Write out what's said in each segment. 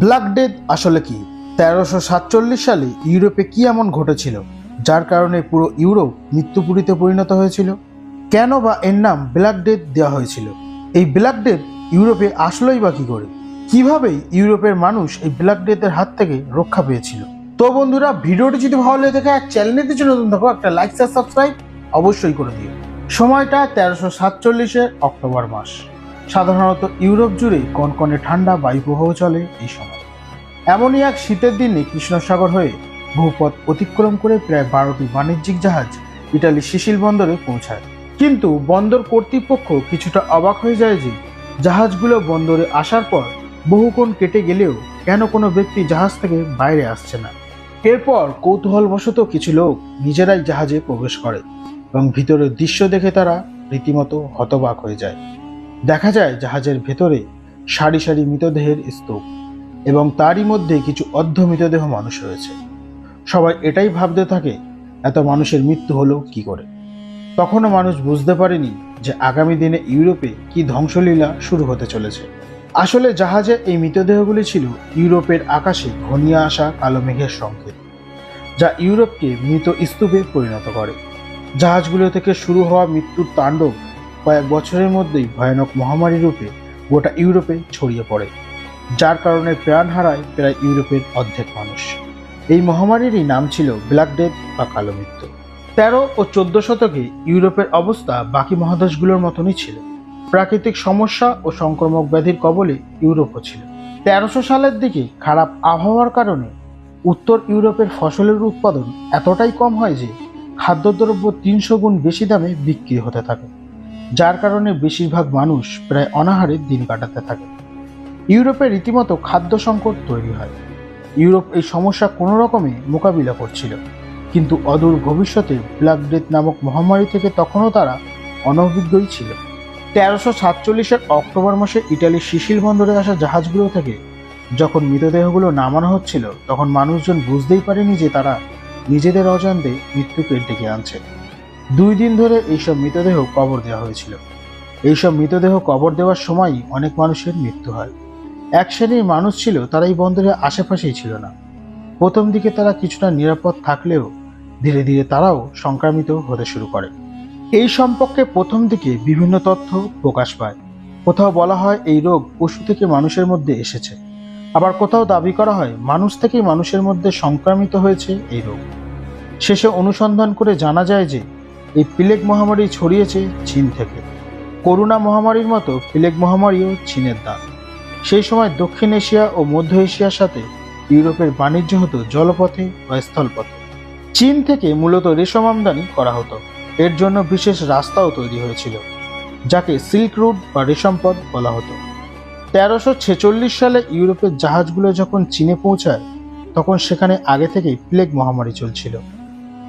Black death আসলে কি? তেরোশো সাতচল্লিশ সালে ইউরোপে কি এমন ঘটেছিল, যার কারণে পুরো ইউরোপ মৃত্যুপুরীতে পরিণত হয়েছিল? কেন বা এর নাম ব্ল্যাক ডেথ দেওয়া হয়েছিল? এই ব্ল্যাক ডেথ ইউরোপে আসলোই বা কি করে? কীভাবে ইউরোপের মানুষ এই ব্ল্যাক ডেথের হাত থেকে রক্ষা পেয়েছিল? তো বন্ধুরা, ভিডিওটি যদি ভালো লেগে থাকে আর চ্যানেলটি যদি নতুন থাকো, একটা লাইক সাবস্ক্রাইব অবশ্যই করে দিও। সময়টা তেরোশো সাতচল্লিশের অক্টোবর মাস। সাধারণত ইউরোপ জুড়ে কনকনে ঠান্ডা বায়ুপ্রবাহ চলে এই সময়। এমনই এক শীতের দিনে কৃষ্ণসাগর হয়ে বহুপথ অতিক্রম করে প্রায় বারোটি বাণিজ্যিক জাহাজ ইটালি সিসিল বন্দরে পৌঁছায়। কিন্তু বন্দর কর্তৃপক্ষ কিছুটা অবাক হয়ে যায় যে জাহাজগুলো বন্দরে আসার পর বহুক্ষণ কেটে গেলেও কেন কোনো ব্যক্তি জাহাজ থেকে বাইরে আসছে না। এরপর কৌতূহলবশত কিছু লোক নিজেরাই জাহাজে প্রবেশ করে এবং ভিতরের দৃশ্য দেখে তারা রীতিমতো হতবাক হয়ে যায়। দেখা যায় জাহাজের ভেতরে সারি সারি মৃতদেহের স্তূপ এবং তারই মধ্যে কিছু অর্ধ মৃতদেহ মানুষ রয়েছে। সবাই এটাই ভাবতে থাকে, এত মানুষের মৃত্যু হলো কি করে? তখনও মানুষ বুঝতে পারেনি যে আগামী দিনে ইউরোপে কি ধ্বংসলীলা শুরু হতে চলেছে। আসলে জাহাজে এই মৃতদেহগুলি ছিল ইউরোপের আকাশে ঘনিয়ে আসা কালো মেঘের সংকেত, যা ইউরোপকে মৃত স্তূপে পরিণত করে। জাহাজগুলো থেকে শুরু হওয়া মৃত্যুর তাণ্ডব কয়েক বছরের মধ্যেই ভয়ানক মহামারী রূপে গোটা ইউরোপে ছড়িয়ে পড়ে, যার কারণে প্রাণ হারায় প্রায় ইউরোপের অর্ধেক মানুষ। এই মহামারীরই নাম ছিল ব্ল্যাক ডেথ বা কালো মৃত্যু। তেরো ও চোদ্দ শতকে ইউরোপের অবস্থা বাকি মহাদেশগুলোর মতনই ছিল। প্রাকৃতিক সমস্যা ও সংক্রমক ব্যাধির কবলে ইউরোপও ছিল। তেরোশো সালের দিকে খারাপ আবহাওয়ার কারণে উত্তর ইউরোপের ফসলের উৎপাদন এতটাই কম হয় যে, খাদ্যদ্রব্য তিনশো গুণ বেশি দামে বিক্রি হতে থাকে। যার কারণে বেশিরভাগ মানুষ প্রায় অনাহারে দিন কাটাতে থাকে। ইউরোপে রীতিমতো খাদ্য সংকট তৈরি হয়। ইউরোপ এই সমস্যা কোনো রকমে মোকাবিলা করছিল, কিন্তু অদূর ভবিষ্যতে ব্ল্যাক ডেথ নামক মহামারী থেকে তখনও তারা অনভিজ্ঞই ছিল। তেরোশো সাতচল্লিশের অক্টোবর মাসে ইটালির সিসিল বন্দরে আসা জাহাজগুলো থেকে যখন মৃতদেহগুলো নামানো হচ্ছিল, তখন মানুষজন বুঝতেই পারেনি যে তারা নিজেদের অজান্তে মৃত্যুকে ডেকে আনছে। দুই দিন ধরে এইসব মৃতদেহ কবর দেওয়া হয়েছিল। এইসব মৃতদেহ কবর দেওয়ার সময়ই অনেক মানুষের মৃত্যু হয়। এক শ্রেণির মানুষ ছিল তারা এই বন্দরের আশেপাশেই ছিল না। প্রথম দিকে তারা কিছুটা নিরাপদ থাকলেও ধীরে ধীরে তারাও সংক্রামিত হতে শুরু করে। এই সম্পর্কে প্রথম দিকে বিভিন্ন তথ্য প্রকাশ পায়। কোথাও বলা হয় এই রোগ পশু থেকে মানুষের মধ্যে এসেছে। আবার কোথাও দাবি করা হয় মানুষ থেকেই মানুষের মধ্যে সংক্রামিত হয়েছে এই রোগ। শেষে অনুসন্ধান করে জানা যায় যে এই প্লেগ মহামারী ছড়িয়েছে চীন থেকে। করোনা মহামারীর মতো প্লেগ মহামারীও চীনের দান সেই সময় দক্ষিণ এশিয়া ও মধ্য এশিয়ার সাথে ইউরোপের বাণিজ্য হতো জলপথে বা স্থলপথে। চীন থেকে মূলত রেশম আমদানি করা হতো। এর জন্য বিশেষ রাস্তাও তৈরি হয়েছিল, যাকে সিল্ক রুট বা রেশম পথ বলা হতো। তেরোশো ছেচল্লিশ সালে ইউরোপের জাহাজগুলো যখন চীনে পৌঁছায়, তখন সেখানে আগে থেকেই প্লেগ মহামারী চলছিল।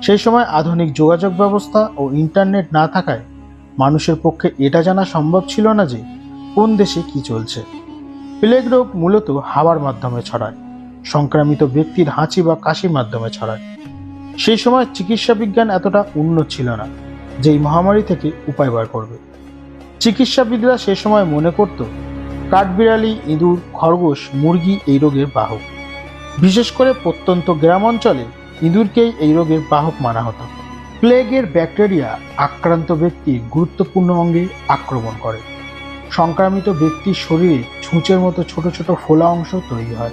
সেই সময় আধুনিক যোগাযোগ ব্যবস্থা ও ইন্টারনেট না থাকায় মানুষের পক্ষে এটা জানা সম্ভব ছিল না যে কোন দেশে কি চলছে। প্লেগ রোগ মূলত হাওয়ার মাধ্যমে ছড়ায়, সংক্রামিত ব্যক্তির হাঁচি বা কাশির মাধ্যমে ছড়ায়। সেই সময় চিকিৎসা বিজ্ঞান এতটা উন্নত ছিল না, যে এই মহামারী থেকে উপায় বার করবে। চিকিৎসাবিদরা সে সময় মনে করত, কাঠবিড়ালি, ইঁদুর, খরগোশ, মুরগি এই রোগের বাহক। বিশেষ করে প্রত্যন্ত গ্রাম অঞ্চলে ইঁদুরকেই এই রোগের বাহক মানা হতো। প্লেগের ব্যাকটেরিয়া আক্রান্ত ব্যক্তির গুরুত্বপূর্ণ অঙ্গে আক্রমণ করে। সংক্রামিত ব্যক্তির শরীরে ছুঁচের মতো ছোট ছোট ফোলা অংশ তৈরি হয়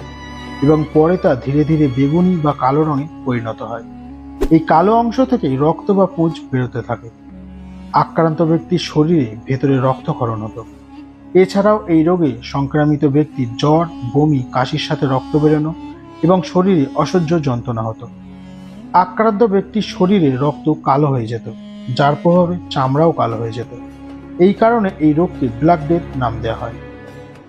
এবং পরে তা ধীরে ধীরে বেগুনি বা কালো রঙে পরিণত হয়। এই কালো অংশ থেকেই রক্ত বা পুঁজ বেরোতে থাকে। আক্রান্ত ব্যক্তির শরীরে ভেতরে রক্তক্ষরণ হতো। এছাড়াও এই রোগে সংক্রামিত ব্যক্তির জ্বর, বমি, কাশির সাথে রক্ত বেরোনো এবং শরীরে অসহ্য যন্ত্রণা হতো। আক্রান্ত ব্যক্তির শরীরে রক্ত কালো হয়ে যেত, যার প্রভাবে চামড়াও কালো হয়ে যেত। এই কারণে এই রোগকে ব্ল্যাক ডেথ নাম দেওয়া হয়।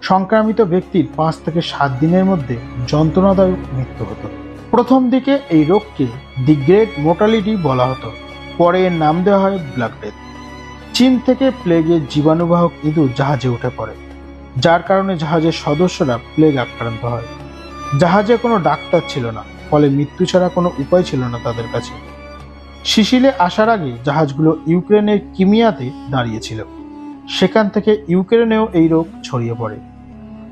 সংক্রামিত ব্যক্তির পাঁচ থেকে সাত দিনের মধ্যে যন্ত্রণাদায়ক মৃত্যু হতো। প্রথম দিকে এই রোগকে দি গ্রেট মোর্টালিটি বলা হতো, পরে এর নাম দেওয়া হয় ব্ল্যাক ডেথ। চীন থেকে প্লেগের জীবাণুবাহক ইঁদুর জাহাজে উঠে পড়ে, যার কারণে জাহাজের সদস্যরা প্লেগ আক্রান্ত হয়। জাহাজে কোনো ডাক্তার ছিল না। ফলে মৃত্যু ছাড়া কোনো উপায় ছিল না তাদের কাছে। সিসিলে আসার আগে জাহাজগুলো ইউক্রেনের কিমিয়াতে দাঁড়িয়েছিল। সেখান থেকে ইউক্রেনেও এই রোগ ছড়িয়ে পড়ে।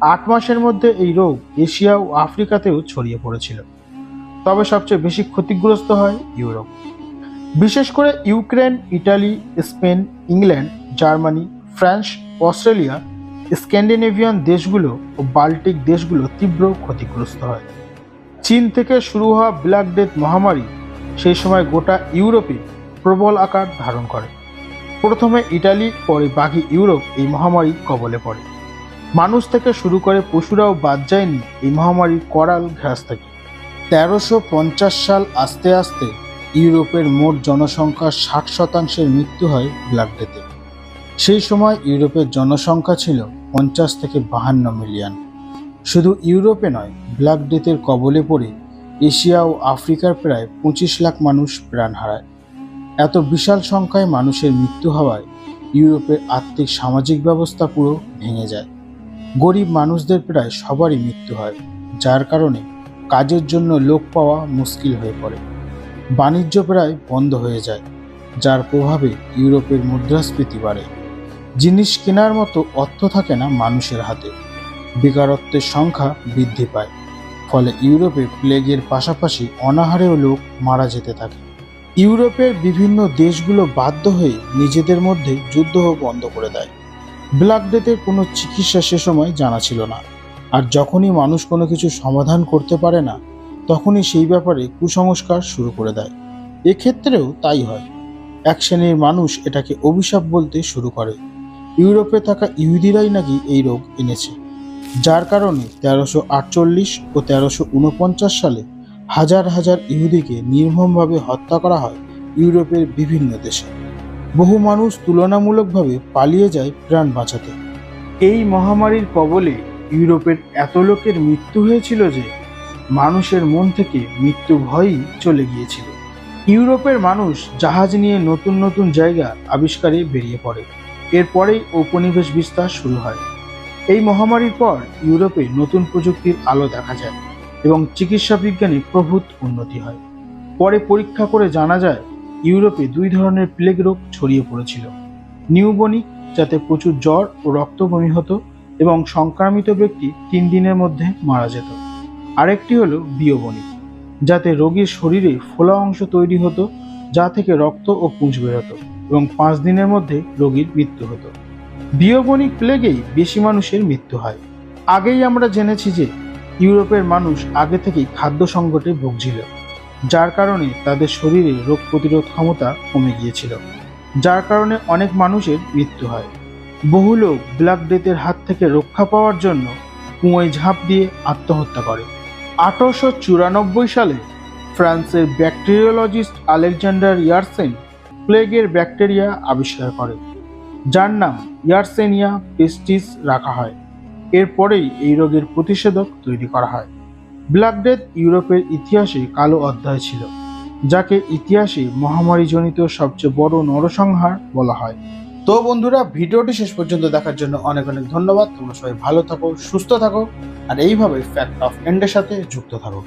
আট মাসের মধ্যে এই রোগ এশিয়া ও আফ্রিকাতেও ছড়িয়ে পড়েছিল। তবে সবচেয়ে বেশি ক্ষতিগ্রস্ত হয় ইউরোপ। বিশেষ করে Ukraine, Italy, Spain, England, Germany, France, Australia, Scandinavian দেশগুলো ও বাল্টিক দেশগুলো তীব্র ক্ষতিগ্রস্ত হয়। চীন থেকে শুরু হওয়া ব্ল্যাক ডেথ মহামারী সেই সময় গোটা ইউরোপে প্রবল আকার ধারণ করে। প্রথমে ইটালি, পরে বাকি ইউরোপ এই মহামারী কবলে পড়ে। মানুষ থেকে শুরু করে পশুরাও বাদ যায়নি এই মহামারীর করাল ঘ্রাস থেকে। তেরোশো পঞ্চাশ সাল আস্তে আস্তে ইউরোপের মোট জনসংখ্যার ষাট শতাংশের মৃত্যু হয় ব্ল্যাক ডেথে সেই সময় ইউরোপের জনসংখ্যা ছিল পঞ্চাশ থেকে বাহান্ন মিলিয়ন। শুধু ইউরোপে নয়, ব্ল্যাক ডেথের কবলে পড়ে এশিয়া ও আফ্রিকার প্রায় পঁচিশ লাখ মানুষ প্রাণ হারায়। এত বিশাল সংখ্যায় মানুষের মৃত্যু হওয়ায় ইউরোপের আর্থিক সামাজিক ব্যবস্থা পুরো ভেঙে যায়। গরিব মানুষদের প্রায় সবারই মৃত্যু হয়, যার কারণে কাজের জন্য লোক পাওয়া মুশকিল হয়ে পড়ে। বাণিজ্য প্রায় বন্ধ হয়ে যায়, যার প্রভাবে ইউরোপের মুদ্রাস্ফীতি বাড়ে। জিনিস কেনার মতো অর্থ থাকে না মানুষের হাতে। বেকারত্বের সংখ্যা বৃদ্ধি পায়। ফলে ইউরোপে প্লেগের পাশাপাশি অনাহারেও লোক মারা যেতে থাকে। ইউরোপের বিভিন্ন দেশগুলো বাধ্য হয়ে নিজেদের মধ্যে যুদ্ধ বন্ধ করে দেয়। ব্ল্যাক ডেথের কোনো চিকিৎসা সে সময় জানা ছিল না। আর যখনই মানুষ কোনো কিছু সমাধান করতে পারে না, তখনই সেই ব্যাপারে কুসংস্কার শুরু করে দেয়। এক্ষেত্রেও তাই হয়। এক শ্রেণির মানুষ এটাকে অভিশাপ বলতে শুরু করে। ইউরোপে থাকা ইহুদিরাই নাকি এই রোগ এনেছে। যার কারণে তেরোশো আটচল্লিশ ও তেরোশো উনপঞ্চাশ সালে হাজার হাজার ইহুদিকে নির্মমভাবে হত্যা করা হয় ইউরোপের বিভিন্ন দেশে। বহু মানুষ তুলনামূলকভাবে পালিয়ে যায় প্রাণ বাঁচাতে। এই মহামারীর কবলে ইউরোপের এত লোকের মৃত্যু হয়েছিল যে মানুষের মন থেকে মৃত্যু ভয়ই চলে গিয়েছিল। ইউরোপের মানুষ জাহাজ নিয়ে নতুন নতুন জায়গা আবিষ্কারে বেরিয়ে পড়ে। এরপরেই ঔপনিবেশ বিস্তার শুরু হয়। এই মহামারীর পর ইউরোপে নতুন প্রযুক্তির আলো দেখা যায় এবং চিকিৎসা বিজ্ঞানে প্রভূত উন্নতি হয়। পরে পরীক্ষা করে জানা যায়, ইউরোপে দুই ধরনের প্লেগ রোগ ছড়িয়ে পড়েছিল। নিউবনিক যাতে প্রচুর জ্বর ও রক্তবমি হতো এবং সংক্রামিত ব্যক্তি তিন দিনের মধ্যে মারা যেত। আরেকটি হলো বিয়োবনিক যাতে রোগীর শরীরে ফোলা অংশ তৈরি হতো, যা থেকে রক্ত ও পুঁজ বেরোতো এবং পাঁচ দিনের মধ্যে রোগীর মৃত্যু হতো। বিয়োবনিক প্লেগেই বেশি মানুষের মৃত্যু হয়। আগেই আমরা জেনেছি যে ইউরোপের মানুষ আগে থেকেই খাদ্য সংকটে ভুগছিল, যার কারণে তাদের শরীরে রোগ প্রতিরোধ ক্ষমতা কমে গিয়েছিল, যার কারণে অনেক মানুষের মৃত্যু হয়। বহু লোক ব্ল্যাক ডেথের হাত থেকে রক্ষা পাওয়ার জন্য কুঁয়োয় ঝাঁপ দিয়ে আত্মহত্যা করে। আঠারোশো চুরানব্বই সালে ফ্রান্সের ব্যাকটেরিওলজিস্ট আলেকজান্ডার ইয়ারসেন প্লেগের ব্যাকটেরিয়া আবিষ্কার করে যার নাম ইয়ারসেনিয়া পেস্টিস রাখা হয়। এরপরেই এই রোগের প্রতিষেধক তৈরি করা হয়। ব্ল্যাক ডেথ ইউরোপের ইতিহাসে কালো অধ্যায় ছিল, যাকে ইতিহাসে মহামারীজনিত সবচেয়ে বড় নরসংহার বলা হয়। তো বন্ধুরা, ভিডিওটি শেষ পর্যন্ত দেখার জন্য অনেক অনেক ধন্যবাদ। তোমরা সবাই ভালো থাকো, সুস্থ থাকো, আর এইভাবে ফ্যাক্ট অফ এন্ডের সাথে যুক্ত থাকো।